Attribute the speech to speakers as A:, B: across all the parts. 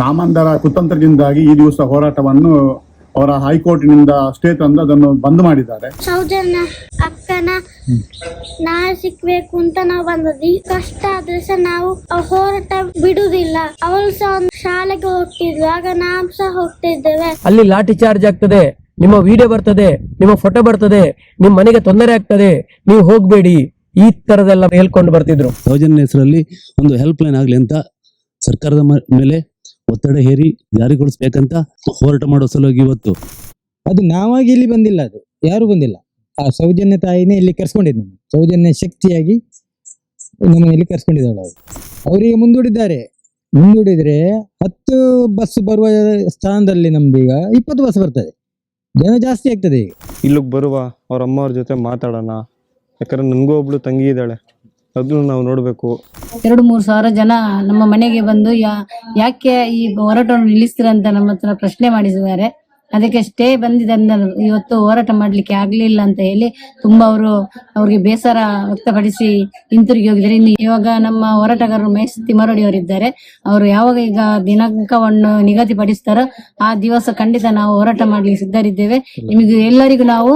A: ಕಾಮಂದರ ಕುತಂತ್ರದಿಂದಾಗಿ ಈ ದಿವಸ ಹೋರಾಟವನ್ನು ಅವರ ಹೈಕೋರ್ಟ್ನಿಂದ ಸ್ಟೇ ತಂದು ಅದನ್ನು ಬಂದ್ ಮಾಡಿದ್ದಾರೆ.
B: ಸೌಜನ್ಯ ಅಕ್ಕನ ನಾ ಸಿಕ್ಬೇಕು ಅಂತ ನಾವು ಬಂದದ್ದು. ಈ ಕಷ್ಟ ಆದ್ರೆ ಸಹ ನಾವು ಆ ಹೋರಾಟ ಬಿಡುದಿಲ್ಲ ಅವಳು ಸಹ ಒಂದು ಶಾಲೆಗೆ ಹೋಗ್ತಿದ್ವಿ ಆಗ ನಾವು ಸಹ ಹೋಗ್ತಿದ್ದೇವೆ.
C: ಅಲ್ಲಿ ಲಾಠಿ ಚಾರ್ಜ್ ಆಗ್ತದೆ. ನಿಮ್ಮ ವಿಡಿಯೋ ಬರ್ತದೆ. ನಿಮ್ಮ ಫೋಟೋ ಬರ್ತದೆ. ನಿಮ್ಮ ಮನೆಗೆ ತೊಂದರೆ ಆಗ್ತದೆ. ನೀವು ಹೋಗ್ಬೇಡಿ. ಈ ತರದೆಲ್ಲ ಹೇಳ್ಕೊಂಡು ಬರ್ತಿದ್ರು.
D: ಸೌಜನ್ಯ ಹೆಸರಲ್ಲಿ ಒಂದು ಹೆಲ್ಪ್ ಲೈನ್ ಆಗ್ಲಿ ಅಂತ ಸರ್ಕಾರದ ಮೇಲೆ ಒತ್ತಡ ಹೇರಿ ಜಾರಿಗೊಳಿಸ್ಬೇಕಂತ ಹೋರಾಟ ಮಾಡೋ ಸಲುವಾಗಿ ಇವತ್ತು.
E: ಅದು ನಾವಾಗಿ ಇಲ್ಲಿ ಬಂದಿಲ್ಲ ಅದು. ಯಾರು ಬಂದಿಲ್ಲ. ಆ ಸೌಜನ್ಯ ತಾಯಿನೇ ಇಲ್ಲಿ ಕರ್ಸ್ಕೊಂಡಿದ್ದು ನಮ್ಮ ಸೌಜನ್ಯ ಶಕ್ತಿಯಾಗಿ ನಮ್ಮ ಇಲ್ಲಿ ಕರ್ಸ್ಕೊಂಡಿದ್ದಾಳೆ ಅವರು ಅವರಿಗೆ ಮುಂದೂಡಿದ್ದಾರೆ. ಮುಂದೂಡಿದ್ರೆ ಹತ್ತು ಬಸ್ ಬರುವ ಸ್ಥಾನದಲ್ಲಿ ನಮ್ದು ಈಗ ಇಪ್ಪತ್ತು ಬಸ್ ಬರ್ತದೆ. ಜನ ಜಾಸ್ತಿ ಆಗ್ತದೆ ಈಗ.
F: ಇಲ್ಲಿಗೆ ಬರುವ ಅವ್ರ ಅಮ್ಮವ್ರ ಜೊತೆ ಮಾತಾಡೋಣ. ಯಾಕಂದ್ರೆ ನನಗೂ ಒಬ್ಳು ತಂಗಿ ಇದ್ದಾಳೆ. ಅದನ್ನು ನಾವು ನೋಡಬೇಕು.
G: ಎರಡು ಮೂರು ಸಾವಿರ ಜನ ನಮ್ಮ ಮನೆಗೆ ಬಂದು ಯಾಕೆ ಈ ಹೋರಾಟವನ್ನು ನಿಲ್ಲಿಸ್ತೀರ ಅಂತ ನಮ್ಮ ಪ್ರಶ್ನೆ ಮಾಡಿಸಿದ್ದಾರೆ. ಅದಕ್ಕೆ ಸ್ಟೇ ಬಂದಿದೆ ಅಂದ ಇವತ್ತು ಹೋರಾಟ ಮಾಡ್ಲಿಕ್ಕೆ ಆಗ್ಲಿಲ್ಲ ಅಂತ ಹೇಳಿ ತುಂಬಾ ಅವರು ಅವ್ರಿಗೆ ಬೇಸರ ವ್ಯಕ್ತಪಡಿಸಿ ಹಿಂತಿರುಗಿ ಹೋಗಿದ್ದಾರೆ. ಇನ್ನು ಇವಾಗ ನಮ್ಮ ಹೋರಾಟಗಾರರು ಮಹೇಶ್ ತಿಮರಡಿ ಅವರಿದ್ದಾರೆ. ಅವರು ಯಾವಾಗ ಈಗ ದಿನಾಂಕವನ್ನು ನಿಗದಿಪಡಿಸ್ತಾರೋ ಆ ದಿವಸ ಖಂಡಿತ ನಾವು ಹೋರಾಟ ಮಾಡ್ಲಿಕ್ಕೆ ಸಿದ್ಧರಿದ್ದೇವೆ. ನಿಮಗೆ ಎಲ್ಲರಿಗೂ ನಾವು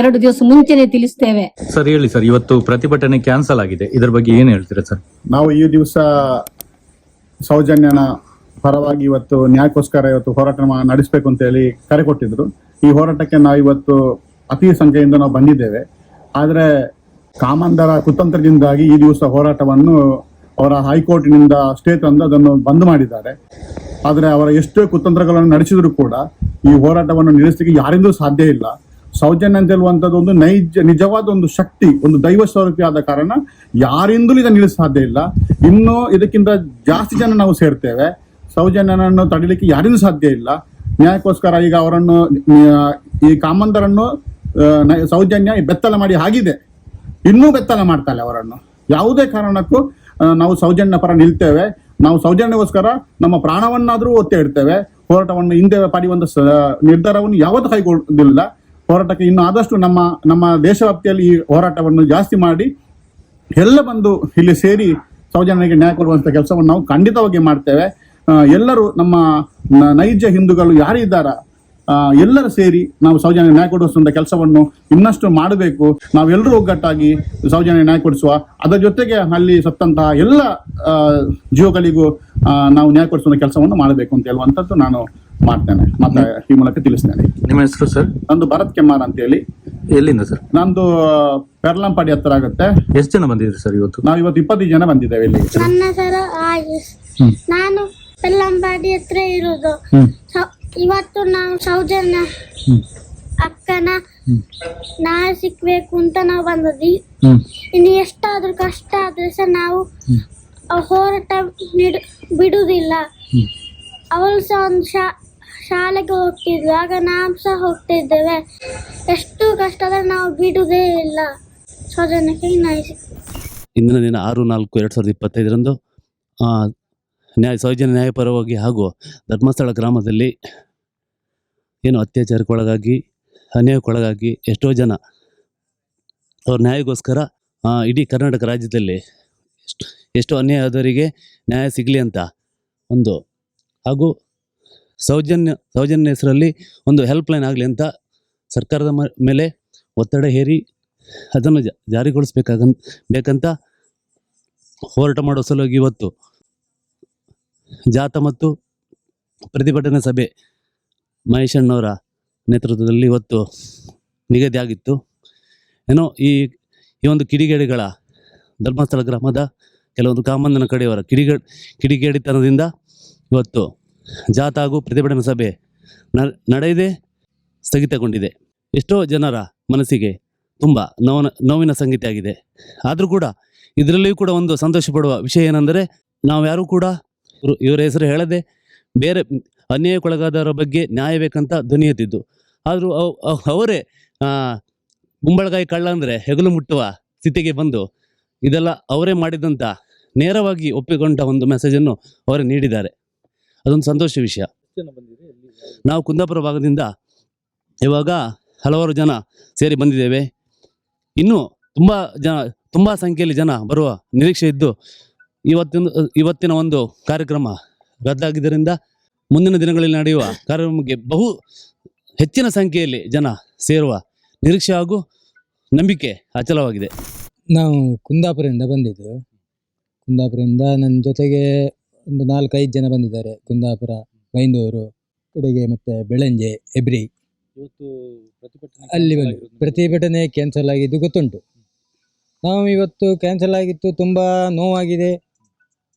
G: ಎರಡು ದಿವಸ ಮುಂಚೆನೆ ತಿಳಿಸ್ತೇವೆ.
H: ಸರ್ ಹೇಳಿ ಸರ್ ಇವತ್ತು ಪ್ರತಿಭಟನೆ ಕ್ಯಾನ್ಸಲ್ ಆಗಿದೆ. ಇದರ ಬಗ್ಗೆ ಏನ್ ಹೇಳ್ತೀರಾ ಸರ್?
A: ನಾವು ಈ ದಿವಸ ಸೌಜನ್ಯನ ಪರವಾಗಿ ಇವತ್ತು ನ್ಯಾಯಕ್ಕೋಸ್ಕರ ಇವತ್ತು ಹೋರಾಟ ನಡೆಸಬೇಕು ಅಂತ ಹೇಳಿ ಕರೆ ಕೊಟ್ಟಿದ್ರು. ಈ ಹೋರಾಟಕ್ಕೆ ನಾವು ಇವತ್ತು ಅತಿ ಸಂಖ್ಯೆಯಿಂದ ನಾವು ಬಂದಿದ್ದೇವೆ. ಆದರೆ ಕಾಮಂದರ ಕುತಂತ್ರದಿಂದಾಗಿ ಈ ದಿವಸ ಹೋರಾಟವನ್ನು ಅವರ ಹೈಕೋರ್ಟ್ನಿಂದ ಸ್ಟೇ ತಂದು ಅದನ್ನು ಬಂದ್ ಮಾಡಿದ್ದಾರೆ. ಆದರೆ ಅವರ ಎಷ್ಟೇ ಕುತಂತ್ರಗಳನ್ನು ನಡೆಸಿದ್ರು ಕೂಡ ಈ ಹೋರಾಟವನ್ನು ನಿಲ್ಲಿಸಲಿಕ್ಕೆ ಯಾರಿಂದೂ ಸಾಧ್ಯ ಇಲ್ಲ. ಸೌಜನ್ಯ ಅಂತ ಹೇಳುವಂಥದ್ದು ಒಂದು ನೈಜ, ನಿಜವಾದ ಒಂದು ಶಕ್ತಿ, ಒಂದು ದೈವ ಸ್ವರೂಪಿ ಆದ ಕಾರಣ ಯಾರಿಂದಲೂ ಇದನ್ನು ನಿಲ್ಲಿಸ ಸಾಧ್ಯ ಇಲ್ಲ. ಇನ್ನು ಇದಕ್ಕಿಂತ ಜಾಸ್ತಿ ಜನ ನಾವು ಸೇರ್ತೇವೆ. ಸೌಜನ್ಯನನ್ನು ತಡಿಲಿಕ್ಕೆ ಯಾರಿಗೂ ಸಾಧ್ಯ ಇಲ್ಲ. ನ್ಯಾಯಕ್ಕೋಸ್ಕರ ಈಗ ಅವರನ್ನು ಈ ಕಾಮಂದರನ್ನು ಸೌಜನ್ಯ ಬೆತ್ತಲ ಮಾಡಿ ಆಗಿದೆ ಇನ್ನೂ ಬೆತ್ತಲ ಮಾಡ್ತಾಳೆ ಅವರನ್ನು. ಯಾವುದೇ ಕಾರಣಕ್ಕೂ ನಾವು ಸೌಜನ್ಯ ಪರ ನಿಲ್ತೇವೆ. ನಾವು ಸೌಜನ್ಯಗೋಸ್ಕರ ನಮ್ಮ ಪ್ರಾಣವನ್ನಾದರೂ ಒತ್ತೆ ಇಡ್ತೇವೆ. ಹೋರಾಟವನ್ನು ಹಿಂದೆ ಪಡೆಯುವಂತ ನಿರ್ಧಾರವನ್ನು ಯಾವತ್ತೂ ಕೈಗೊಳ್ಳುವುದಿಲ್ಲ. ಹೋರಾಟಕ್ಕೆ ಇನ್ನು ಆದಷ್ಟು ನಮ್ಮ ನಮ್ಮ ದೇಶವ್ಯಾಪ್ತಿಯಲ್ಲಿ ಈ ಹೋರಾಟವನ್ನು ಜಾಸ್ತಿ ಮಾಡಿ ಎಲ್ಲ ಬಂದು ಇಲ್ಲಿ ಸೇರಿ ಸೌಜನ್ಯಕ್ಕೆ ನ್ಯಾಯ ಕೊಡುವಂತ ಕೆಲಸವನ್ನು ನಾವು ಖಂಡಿತವಾಗಿ ಮಾಡ್ತೇವೆ. ಎಲ್ಲರೂ ನಮ್ಮ ನೈಜ ಹಿಂದೂಗಳು ಯಾರಿದ್ದಾರ ಆ, ಎಲ್ಲರೂ ಸೇರಿ ನಾವು ಸೌಜನ್ಯ ನ್ಯಾಯ ಕೊಡಿಸುವಂತ ಕೆಲಸವನ್ನು ಇನ್ನಷ್ಟು ಮಾಡಬೇಕು. ನಾವೆಲ್ಲರೂ ಒಗ್ಗಟ್ಟಾಗಿ ಸೌಜನ್ಯ ನ್ಯಾಯ ಕೊಡಿಸುವ ಅದರ ಜೊತೆಗೆ ಅಲ್ಲಿ ಸತ್ತಂತಹ ಎಲ್ಲ ಜೀವಗಳಿಗೂ ನಾವು ನ್ಯಾಯ ಕೊಡಿಸುವಂಥ ಕೆಲಸವನ್ನು ಮಾಡಬೇಕು ಅಂತ ಹೇಳುವಂಥದ್ದು ನಾನು ಮಾಡ್ತೇನೆ. ಮತ್ತೆ ಈ ಮೂಲಕ ತಿಳಿಸ್ತೇನೆ.
H: ನಿಮ್ಮ ಹೆಸರು ಸರ್?
A: ನಂದು ಭರತ್ ಕೆಮ್ಮಾರ್ ಅಂತ ಹೇಳಿ.
H: ಎಲ್ಲಿಂದ ಸರ್?
A: ನಂದು ಪೆರ್ಲಂಪಾಡಿ ಹತ್ರ ಆಗುತ್ತೆ.
H: ಎಷ್ಟು ಜನ ಬಂದಿದ್ರಿ ಸರ್ ಇವತ್ತು?
A: ನಾವು ಇವತ್ತು ಇಪ್ಪತ್ತೈದು ಜನ ಬಂದಿದ್ದೇವೆ ಇಲ್ಲಿ.
B: ನಾನು ಪೆಲ್ಲಂಬಾಡಿ ಹತ್ರ ಇರೋದು. ಇವತ್ತು ನಾವು ಸೌಜನ್ಯ ಅಕ್ಕನ ನಾಳೆ ಸಿಕ್ಬೇಕು ಅಂತ ನಾವು ಬಂದದ್ವಿ. ಇನ್ನು ಎಷ್ಟಾದ್ರೂ ಕಷ್ಟ ಆದ್ರೆ ಸಹ ನಾವು ಹೋರಾಟ ಬಿಡುವುದಿಲ್ಲ ಬಿಡುದಿಲ್ಲ. ಅವಳು ಸಹ ಒಂದು ಶಾ ಶಾಲೆಗೆ ಹೋಗ್ತಿದ್ವಿ ಆಗ ನಾವು ಸಹ ಹೋಗ್ತಿದ್ದೇವೆ. ಎಷ್ಟು ಕಷ್ಟ ಆದ್ರೆ ನಾವು ಬಿಡುವುದೇ ಇಲ್ಲ. ಸೌಜನ್ಯಕ್ಕೆ ನಾಯಿ
D: ಇಂದಿನ ದಿನ ಆರು ನಾಲ್ಕು ಎರಡು ಸಾವಿರದ ಇಪ್ಪತ್ತೈದರಂದು ನ್ಯಾಯ ಸೌಜನ್ಯ ನ್ಯಾಯಪರವಾಗಿ ಹಾಗೂ ಧರ್ಮಸ್ಥಳ ಗ್ರಾಮದಲ್ಲಿ ಏನು ಅತ್ಯಾಚಾರಕ್ಕೊಳಗಾಗಿ, ಅನ್ಯಾಯಕ್ಕೊಳಗಾಗಿ ಎಷ್ಟೋ ಜನ ಅವ್ರ ನ್ಯಾಯಕ್ಕೋಸ್ಕರ ಇಡೀ ಕರ್ನಾಟಕ ರಾಜ್ಯದಲ್ಲಿ ಎಷ್ಟು, ಎಷ್ಟೋ ಅನ್ಯಾಯ ಆದವರಿಗೆ ನ್ಯಾಯ ಸಿಗಲಿ ಅಂತ ಒಂದು ಹಾಗೂ ಸೌಜನ್ಯ ಸೌಜನ್ಯ ಹೆಸರಲ್ಲಿ ಒಂದು ಹೆಲ್ಪ್ ಲೈನ್ ಆಗಲಿ ಅಂತ ಸರ್ಕಾರದ ಮೇಲೆ ಒತ್ತಡ ಹೇರಿ ಅದನ್ನು ಜ- ಜಾರಿಗೊಳಿಸ್ಬೇಕಾಗನ್, ಬೇಕಂತ ಹೋರಾಟ ಮಾಡೋ ಸಲುವಾಗಿ ಇವತ್ತು ಜಾಥಾ ಮತ್ತು ಪ್ರತಿಭಟನಾ ಸಭೆ ಮಹೇಶಣ್ಣವರ ನೇತೃತ್ವದಲ್ಲಿ ಇವತ್ತು ನಿಗದಿಯಾಗಿತ್ತು ಏನೋ ಈ ಈ ಒಂದು ಕಿಡಿಗೇಡಿಗಳ ಧರ್ಮಸ್ಥಳ ಗ್ರಾಮದ ಕೆಲವೊಂದು ಕಾಮಂದನ ಕಡೆಯವರ ಕಿಡಿಗ, ಕಿಡಿಗೇಡಿತನದಿಂದ ಇವತ್ತು ಜಾತ ಹಾಗೂ ಪ್ರತಿಭಟನಾ ಸಭೆ ನಡೆಯದೆ, ಸ್ಥಗಿತಗೊಂಡಿದೆ. ಎಷ್ಟೋ ಜನರ ಮನಸ್ಸಿಗೆ ತುಂಬ ನೋವನ, ನೋವಿನ ಸಂಗೀತ ಆಗಿದೆ. ಆದರೂ ಕೂಡ ಇದರಲ್ಲಿಯೂ ಕೂಡ ಒಂದು ಸಂತೋಷ ಪಡುವ ವಿಷಯ ಏನೆಂದರೆ ನಾವು ಯಾರೂ ಕೂಡ ಇವ್ರು- ಇವರ ಹೆಸರು ಹೇಳದೆ ಬೇರೆ ಅನ್ಯಾಯಕ್ಕೊಳಗಾದವರ ಬಗ್ಗೆ ನ್ಯಾಯ ಬೇಕಂತ ಧ್ವನಿ ಎತ್ತಿದ್ದು ಆದರೂ ಅವ್- ಅವ್- ಅವರೇ ಆ, ಗುಂಬಳಗಾಯಿ ಕಳ್ಳ ಅಂದರೆ ಹೆಗಲು ಮುಟ್ಟುವ ಸ್ಥಿತಿಗೆ ಬಂದು ಇದೆಲ್ಲ ಅವರೇ ಮಾಡಿದಂಥ ನೇರವಾಗಿ ಒಪ್ಪಿಕೊಂಡ ಒಂದು ಮೆಸೇಜನ್ನು ಅವರೇ ನೀಡಿದ್ದಾರೆ. ಅದೊಂದು ಸಂತೋಷ ವಿಷಯ. ನಾವು ಕುಂದಾಪುರ ಭಾಗದಿಂದ ಇವಾಗ ಹಲವಾರು ಜನ ಸೇರಿ ಬಂದಿದ್ದೇವೆ. ಇನ್ನೂ ತುಂಬ ಜನ ತುಂಬ ಸಂಖ್ಯೆಯಲ್ಲಿ ಜನ ಬರುವ ನಿರೀಕ್ಷೆ ಇದ್ದು ಇವತ್ತಿನ ಇವತ್ತಿನ ಒಂದು ಕಾರ್ಯಕ್ರಮ ರದ್ದಾಗಿದ್ದರಿಂದ ಮುಂದಿನ ದಿನಗಳಲ್ಲಿ ನಡೆಯುವ ಕಾರ್ಯಕ್ರಮಕ್ಕೆ ಬಹು ಹೆಚ್ಚಿನ ಸಂಖ್ಯೆಯಲ್ಲಿ ಜನ ಸೇರುವ ನಿರೀಕ್ಷೆ ಹಾಗೂ ನಂಬಿಕೆ ಅಚಲವಾಗಿದೆ.
E: ನಾವು ಕುಂದಾಪುರದಿಂದ ಬಂದಿದ್ದು. ಕುಂದಾಪುರದಿಂದ ನನ್ನ ಜೊತೆಗೆ ಒಂದು ನಾಲ್ಕೈದು ಜನ ಬಂದಿದ್ದಾರೆ. ಕುಂದಾಪುರ ಬೈಂದೂರು ಕಡೆಗೆ ಮತ್ತು ಬೆಳಂಜೆ ಎಬ್ರಿ.
H: ಇವತ್ತು ಪ್ರತಿಭಟನೆ
E: ಅಲ್ಲಿ ಬಂದು ಪ್ರತಿಭಟನೆ ಕ್ಯಾನ್ಸಲ್ ಆಗಿದ್ದು ಗೊತ್ತುಂಟು. ನಾವು ಇವತ್ತು ಕ್ಯಾನ್ಸಲ್ ಆಗಿತ್ತು ತುಂಬ ನೋವಾಗಿದೆ.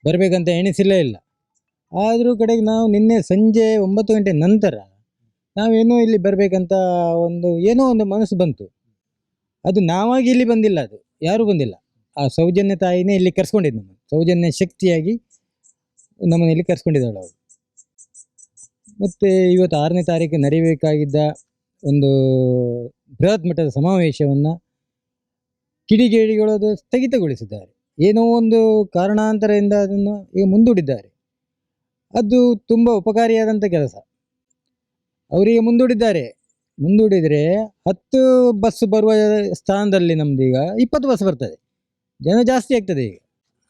E: ಬರಬೇಕಂತ ಎಣಿಸಿಲ್ಲೇ ಇಲ್ಲ. ಆದರೂ ಕಡೆಗೆ ನಾವು ನಿನ್ನೆ ಸಂಜೆ ಒಂಬತ್ತು ಗಂಟೆ ನಂತರ ನಾವೇನೋ ಇಲ್ಲಿ ಬರಬೇಕಂತ ಒಂದು ಏನೋ ಒಂದು ಮನಸ್ಸು ಬಂತು. ಅದು ನಾವಾಗಿ ಇಲ್ಲಿ ಬಂದಿಲ್ಲ ಅದು, ಯಾರೂ ಬಂದಿಲ್ಲ. ಆ ಸೌಜನ್ಯ ತಾಯಿನೇ ಇಲ್ಲಿ ಕರ್ಸ್ಕೊಂಡಿದ್ದು ನಮ್ಮನ್ನು. ಸೌಜನ್ಯ ಶಕ್ತಿಯಾಗಿ ನಮ್ಮನ್ನು ಇಲ್ಲಿ ಕರ್ಸ್ಕೊಂಡಿದ್ದಾಳೆ ಅವಳು. ಮತ್ತು ಇವತ್ತು ಆರನೇ ತಾರೀಕು ನಡೀಬೇಕಾಗಿದ್ದ ಒಂದು ಬೃಹತ್ ಮಟ್ಟದ ಸಮಾವೇಶವನ್ನು ಕಿಡಿಗೇಡಿಗಳದು ಸ್ಥಗಿತಗೊಳಿಸಿದ್ದಾರೆ. ಏನೋ ಒಂದು ಕಾರಣಾಂತರದಿಂದ ಅದನ್ನು ಈಗ ಮುಂದೂಡಿದ್ದಾರೆ. ಅದು ತುಂಬ ಉಪಕಾರಿಯಾದಂಥ ಕೆಲಸ. ಅವರಿಗೆ ಮುಂದೂಡಿದ್ದಾರೆ. ಮುಂದೂಡಿದರೆ ಹತ್ತು ಬಸ್ ಬರುವ ಸ್ಥಾನದಲ್ಲಿ ನಮ್ದು ಈಗ ಇಪ್ಪತ್ತು ಬಸ್ ಬರ್ತದೆ. ಜನ ಜಾಸ್ತಿ ಆಗ್ತದೆ ಈಗ.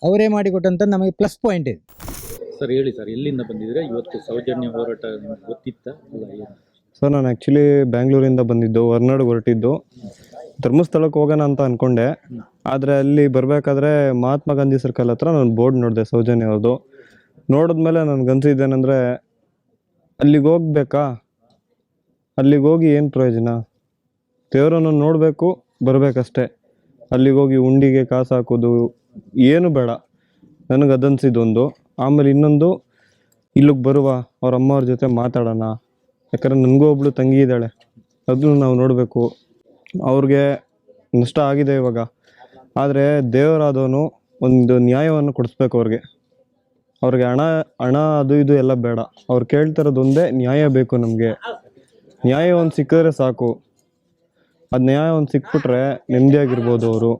E: ಅವರೇ ಮಾಡಿಕೊಟ್ಟಂತ ನಮಗೆ ಪ್ಲಸ್ ಪಾಯಿಂಟ್ ಇದೆ.
H: ಸರ್, ಹೇಳಿ ಸರ್, ಎಲ್ಲಿಂದ ಬಂದಿದ್ರೆ ಇವತ್ತು ಸೌಜನ್ಯ ಹೋರಾಟ ಗೊತ್ತಿತ್ತ?
F: ಸರ್ ನಾನು ಆ್ಯಕ್ಚುಲಿ ಬ್ಯಾಂಗ್ಳೂರಿಂದ ಬಂದಿದ್ದು, ಹೊರ್ನಾಡು ಹೊರಟಿದ್ದು. ಧರ್ಮಸ್ಥಳಕ್ಕೆ ಹೋಗೋಣ ಅಂತ ಅಂದ್ಕೊಂಡೆ ಆದರೆ ಅಲ್ಲಿ ಬರಬೇಕಾದ್ರೆ ಮಹಾತ್ಮ ಗಾಂಧಿ ಸರ್ಕಲ್ ಹತ್ರ ನಾನು ಬೋರ್ಡ್ ನೋಡಿದೆ, ಸೌಜನ್ಯ ಅವ್ರದ್ದು ನೋಡಿದ್ಮೇಲೆ ನನಗೆ ಅನ್ಸಿದ್ದೇನೆಂದರೆ ಅಲ್ಲಿಗೆ ಹೋಗ್ಬೇಕಾ? ಅಲ್ಲಿಗೆ ಹೋಗಿ ಏನು ಪ್ರಯೋಜನ? ದೇವರನ್ನು ನೋಡಬೇಕು, ಬರಬೇಕಷ್ಟೆ. ಅಲ್ಲಿಗೆ ಹೋಗಿ ಉಂಡಿಗೆ ಕಾಸು ಹಾಕೋದು ಏನು ಬೇಡ. ನನಗೆ ಅದನ್ಸಿದ್ದೊಂದು ಆಮೇಲೆ ಇನ್ನೊಂದು, ಇಲ್ಲಿಗೆ ಬರುವ ಅವ್ರ ಅಮ್ಮವ್ರ ಜೊತೆ ಮಾತಾಡೋಣ. ಯಾಕಂದ್ರೆ ನನಗೂ ಒಬ್ಬಳು ತಂಗಿ ಇದ್ದಾಳೆ. ಅದನ್ನು ನಾವು ನೋಡಬೇಕು. ಅವ್ರಿಗೆ ನಷ್ಟ ಆಗಿದೆ ಇವಾಗ. ಆದರೆ ದೇವರಾದವನು ಒಂದು ನ್ಯಾಯವನ್ನು ಕೊಡಿಸ್ಬೇಕು ಅವ್ರಿಗೆ. ಅವ್ರಿಗೆ ಹಣ ಹಣ ಅದು ಇದು ಎಲ್ಲ ಬೇಡ. ಅವ್ರು ಕೇಳ್ತಿರೋದೊಂದೇ ನ್ಯಾಯ ಬೇಕು ನಮಗೆ. ನ್ಯಾಯ ಒಂದು ಸಿಕ್ಕಿದ್ರೆ ಸಾಕು. ಅದು ನ್ಯಾಯ ಒಂದು ಸಿಕ್ಬಿಟ್ರೆ ನೆಮ್ಮದಿಯಾಗಿರ್ಬೋದು ಅವರು.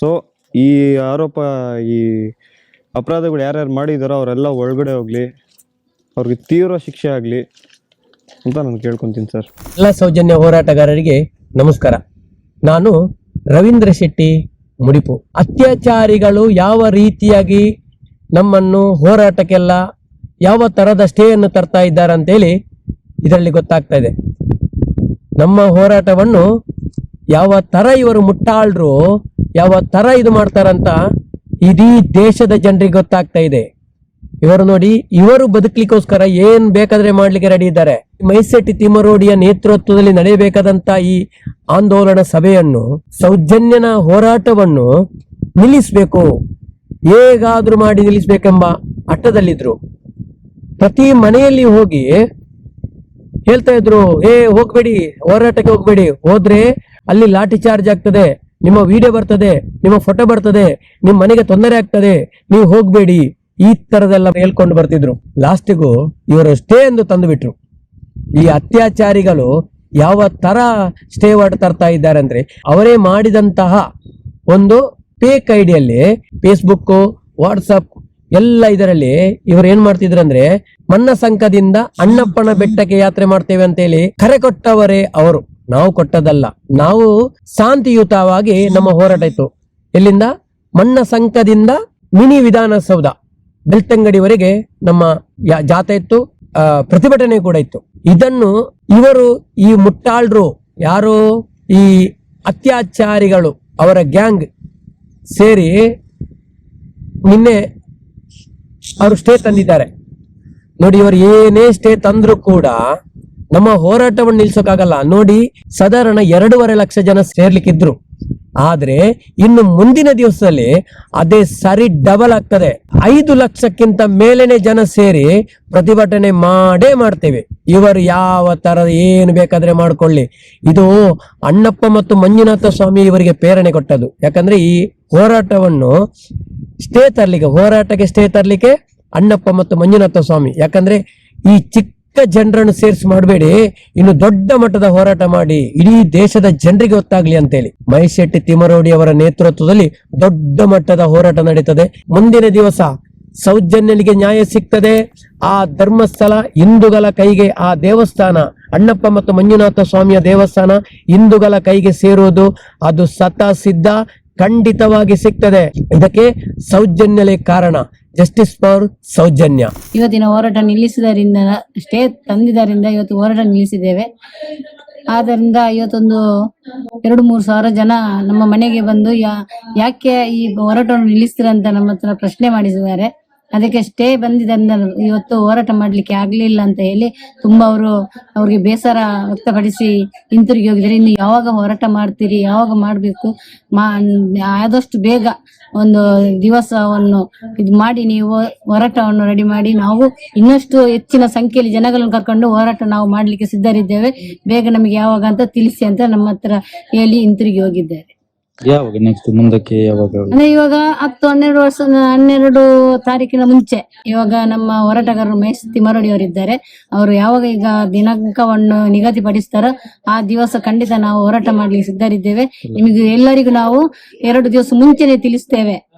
F: ಸೊ ಈ ಆರೋಪ, ಈ ಅಪರಾಧಗಳು ಯಾರ್ಯಾರು ಮಾಡಿದಾರೋ ಅವರೆಲ್ಲ ಒಳಗಡೆ ಹೋಗಲಿ. ಅವ್ರಿಗೆ ತೀವ್ರ ಶಿಕ್ಷೆ ಆಗಲಿ. ಅಂತ ನಾನು ಕೇಳ್ಕೊಂತೀನಿ ಸರ್.
C: ಎಲ್ಲ ಸೌಜನ್ಯ ಹೋರಾಟಗಾರರಿಗೆ ನಮಸ್ಕಾರ. ನಾನು ರವೀಂದ್ರ ಶೆಟ್ಟಿ ಮುಡಿಪು. ಅತ್ಯಾಚಾರಿಗಳು ಯಾವ ರೀತಿಯಾಗಿ ನಮ್ಮನ್ನು ಹೋರಾಟಕ್ಕೆಲ್ಲ ಯಾವ ತರದ ಸ್ಟೇಯನ್ನು ತರ್ತಾ ಇದ್ದಾರೆ ಅಂತೇಳಿ ಇದರಲ್ಲಿ ಗೊತ್ತಾಗ್ತಾ ಇದೆ. ನಮ್ಮ ಹೋರಾಟವನ್ನು ಯಾವ ತರ ಇವರು ಮುಟ್ಟಾಳ್ರು, ಯಾವ ತರ ಇದು ಮಾಡ್ತಾರಂತ ಇಡೀ ದೇಶದ ಜನರಿಗೆ ಗೊತ್ತಾಗ್ತಾ ಇದೆ. ಇವರು ನೋಡಿ, ಇವರು ಬದುಕಲಿಕ್ಕೋಸ್ಕರ ಏನ್ ಬೇಕಾದ್ರೆ ಮಾಡ್ಲಿಕ್ಕೆ ರೆಡಿ ಇದ್ದಾರೆ. ಮೈಸೆಟ್ಟಿ ತಿಮರೋಡಿಯ ನೇತೃತ್ವದಲ್ಲಿ ನಡೆಯಬೇಕಾದಂತ ಈ ಆಂದೋಲನ ಸಭೆಯನ್ನು, ಸೌಜನ್ಯನ ಹೋರಾಟವನ್ನು ನಿಲ್ಲಿಸಬೇಕು. ಹೇಗಾದ್ರೂ ಮಾಡಿ ನಿಲ್ಲಿಸಬೇಕೆಂಬ ಅಟ್ಟದಲ್ಲಿದ್ರು. ಪ್ರತಿ ಮನೆಯಲ್ಲಿ ಹೋಗಿ ಹೇಳ್ತಾ ಇದ್ರು, ಏ, ಹೋಗ್ಬೇಡಿ, ಹೋರಾಟಕ್ಕೆ ಹೋಗ್ಬೇಡಿ. ಹೋದ್ರೆ ಅಲ್ಲಿ ಲಾಠಿ ಚಾರ್ಜ್ ಆಗ್ತದೆ, ನಿಮ್ಮ ವಿಡಿಯೋ ಬರ್ತದೆ, ನಿಮ್ಮ ಫೋಟೋ ಬರ್ತದೆ ನಿಮ್ಮ ಮನೆಗೆ ತೊಂದರೆ ಆಗ್ತದೆ, ನೀವು ಹೋಗ್ಬೇಡಿ. ಈ ತರದೆಲ್ಲ ಹೇಳ್ಕೊಂಡು ಬರ್ತಿದ್ರು. ಲಾಸ್ಟಿಗೂ ಇವರು ಸ್ಟೇ ಎಂದು ತಂದು ಬಿಟ್ರು ಈ ಅತ್ಯಾಚಾರಿಗಳು ಯಾವ ತರ ಸ್ಟೇ ವಾರ್ಡ್ ತರ್ತಾ ಇದ್ದಾರೆ ಅಂದ್ರೆ ಅವರೇ ಮಾಡಿದಂತಹ ಒಂದು ಫೇಕ್ ಐಡಿಯಲ್ಲಿ ಫೇಸ್ಬುಕ್ ವಾಟ್ಸಪ್ ಎಲ್ಲ ಇದರಲ್ಲಿ ಇವರು ಏನ್ ಮಾಡ್ತಿದ್ರಂದ್ರೆ ಮನ್ನ ಸಂಕದಿಂದ ಅಣ್ಣಪ್ಪನ ಬೆಟ್ಟಕ್ಕೆ ಯಾತ್ರೆ ಮಾಡ್ತೇವೆ ಅಂತ ಹೇಳಿ ಕರೆ ಕೊಟ್ಟವರೇ ಅವರು. ನಾವು ಕೊಟ್ಟದಲ್ಲ ನಾವು ಶಾಂತಿಯುತವಾಗಿ ನಮ್ಮ ಹೋರಾಟ ಇತ್ತು. ಎಲ್ಲಿಂದ? ಮನ್ನ ಸಂಕದಿಂದ ಮಿನಿ ವಿಧಾನಸೌಧ. ಬೆಳ್ತಂಗಡಿವರೆಗೆ ನಮ್ಮ ಜಾತೆ ಇತ್ತು ಪ್ರತಿಭಟನೆ ಕೂಡ ಇತ್ತು. ಇದನ್ನು ಇವರು, ಈ ಮುಟ್ಟಾಳ್ರು, ಯಾರು, ಈ ಅತ್ಯಾಚಾರಿಗಳು, ಅವರ ಗ್ಯಾಂಗ್ ಸೇರಿ ನಿನ್ನೆ ಅವರು ಸ್ಟೇ ತಂದಿದ್ದಾರೆ. ನೋಡಿ, ಇವರು ಏನೇ ಸ್ಟೇ ತಂದ್ರು ಕೂಡ ನಮ್ಮ ಹೋರಾಟವನ್ನು ನಿಲ್ಸೋಕ್ಕಾಗಲ್ಲ. ನೋಡಿ, ಸಾಧಾರಣ ಎರಡೂವರೆ ಲಕ್ಷ ಜನ ಸೇರ್ಲಿಕ್ಕಿದ್ರು. ಆದ್ರೆ ಇನ್ನು ಮುಂದಿನ ದಿವಸದಲ್ಲಿ ಅದೇ ಸರಿ ಡಬಲ್ ಆಗ್ತದೆ. ಐದು ಲಕ್ಷಕ್ಕಿಂತ ಮೇಲೆನೆ ಜನ ಸೇರಿ ಪ್ರತಿಭಟನೆ ಮಾಡೇ ಮಾಡ್ತೇವೆ. ಇವರು ಯಾವ ತರ ಏನು ಬೇಕಾದ್ರೆ ಮಾಡ್ಕೊಳ್ಳಿ. ಇದು ಅಣ್ಣಪ್ಪ ಮತ್ತು ಮಂಜುನಾಥ ಸ್ವಾಮಿ ಇವರಿಗೆ ಪ್ರೇರಣೆ ಕೊಟ್ಟದ್ದು. ಯಾಕಂದ್ರೆ ಈ ಹೋರಾಟವನ್ನು ಸ್ಟೇ ತರ್ಲಿಕ್ಕೆ, ಹೋರಾಟಕ್ಕೆ ಸ್ಟೇ ತರ್ಲಿಕ್ಕೆ ಅಣ್ಣಪ್ಪ ಮತ್ತು ಮಂಜುನಾಥ ಸ್ವಾಮಿ. ಯಾಕಂದ್ರೆ ಈ ಚಿಕ್ಕ ಜನರನ್ನು ಸೇರಿಸಿ ಮಾಡಬೇಡಿ. ಇನ್ನು ದೊಡ್ಡ ಮಟ್ಟದ ಹೋರಾಟ ಮಾಡಿ. ಇಡೀ ದೇಶದ ಜನರಿಗೆ ಗೊತ್ತಾಗ್ಲಿ ಅಂತೇಳಿ. ಮಹೇಶ್ ಶೆಟ್ಟಿ ತಿಮ್ಮರೋಡಿ ಅವರ ನೇತೃತ್ವದಲ್ಲಿ ದೊಡ್ಡ ಮಟ್ಟದ ಹೋರಾಟ ನಡೀತದೆ. ಮುಂದಿನ ದಿವಸ ಸೌಜನ್ಯನಿಗೆ ನ್ಯಾಯ ಸಿಗ್ತದೆ. ಆ ಧರ್ಮಸ್ಥಳ ಹಿಂದುಗಳ ಕೈಗೆ ಆ ದೇವಸ್ಥಾನ, ಅಣ್ಣಪ್ಪ ಮತ್ತು ಮಂಜುನಾಥ ಸ್ವಾಮಿಯ ದೇವಸ್ಥಾನ ಹಿಂದುಗಳ ಕೈಗೆ ಸೇರುವುದು ಅದು ಸತ ಸಿದ್ಧ, ಖಂಡಿತವಾಗಿ ಸಿಗ್ತದೆ. ಇದಕ್ಕೆ ಸೌಜನ್ಯಲೇ ಕಾರಣ. ಜಸ್ಟಿಸ್ ಫಾರ್ ಸೌಜನ್ಯ
G: ಇವತ್ತಿನ ಹೋರಾಟ ನಿಲ್ಲಿಸಿದರಿಂದ ಸ್ಟೇ ತಂದಿದ್ದರಿಂದ ಇವತ್ತು ಹೋರಾಟ ನಿಲ್ಲಿಸಿದ್ದೇವೆ. ಆದ್ದರಿಂದ ಇವತ್ತೊಂದು ಎರಡು ಮೂರು ಸಾವಿರ ಜನ ನಮ್ಮ ಮನೆಗೆ ಬಂದು ಯಾಕೆ ಈ ಹೋರಾಟವನ್ನು ನಿಲ್ಲಿಸ್ತೀರ ಅಂತ ನಮ್ಮ ಪ್ರಶ್ನೆ ಮಾಡಿಸಿದ್ದಾರೆ. ಅದಕ್ಕೆ ಸ್ಟೇ ಬಂದಿದ್ದರಿಂದ ಇವತ್ತು ಹೋರಾಟ ಮಾಡ್ಲಿಕ್ಕೆ ಆಗ್ಲಿಲ್ಲ ಅಂತ ಹೇಳಿ ತುಂಬಾ ಅವರು ಅವ್ರಿಗೆ ಬೇಸರ ವ್ಯಕ್ತಪಡಿಸಿ ಹಿಂತಿರುಗಿ ಹೋಗಿದ್ದಾರೆ. ಇನ್ನು ಯಾವಾಗ ಹೋರಾಟ ಮಾಡ್ತೀರಿ, ಯಾವಾಗ ಮಾಡ್ಬೇಕು? ಮಾ, ಆದಷ್ಟು ಬೇಗ ಒಂದು ದಿವಸವನ್ನು ಇದು ಮಾಡಿ ನೀವು ಹೋರಾಟವನ್ನು ರೆಡಿ ಮಾಡಿ. ನಾವು ಇನ್ನಷ್ಟು ಹೆಚ್ಚಿನ ಸಂಖ್ಯೆಯಲ್ಲಿ ಜನಗಳನ್ನು ಕರ್ಕೊಂಡು ಹೋರಾಟ ನಾವು ಮಾಡ್ಲಿಕ್ಕೆ ಸಿದ್ಧರಿದ್ದೇವೆ. ಬೇಗ ನಮಗೆ ಯಾವಾಗ ಅಂತ ತಿಳಿಸಿ ಅಂತ ನಮ್ಮ ಹತ್ರ ಹೇಳಿ ಹಿಂತಿರುಗಿ ಹೋಗಿದ್ದಾರೆ.
H: ಯಾವಾಗ ನೆಕ್ಸ್ಟ್ ಮುಂದಕ್ಕೆ ಯಾವಾಗ?
G: ಅಂದ್ರೆ ಇವಾಗ ಹತ್ತು, ಹನ್ನೆರಡು ವರ್ಷ, ಹನ್ನೆರಡು ತಾರೀಕಿನ ಮುಂಚೆ ಇವಾಗ ನಮ್ಮ ಹೋರಾಟಗಾರರು ಮಹೇಶ್ ತಿಮರಡಿ ಅವರಿದ್ದಾರೆ ಅವರು ಯಾವಾಗ ಈಗ ದಿನಾಂಕವನ್ನು ನಿಗದಿಪಡಿಸ್ತಾರೋ ಆ ದಿವಸ ಖಂಡಿತ ನಾವು ಹೋರಾಟ ಮಾಡ್ಲಿಕ್ಕೆ ಸಿದ್ಧರಿದ್ದೇವೆ. ನಿಮಗೆ ಎಲ್ಲರಿಗೂ ನಾವು ಎರಡು ದಿವಸ ಮುಂಚೆನೆ ತಿಳಿಸ್ತೇವೆ.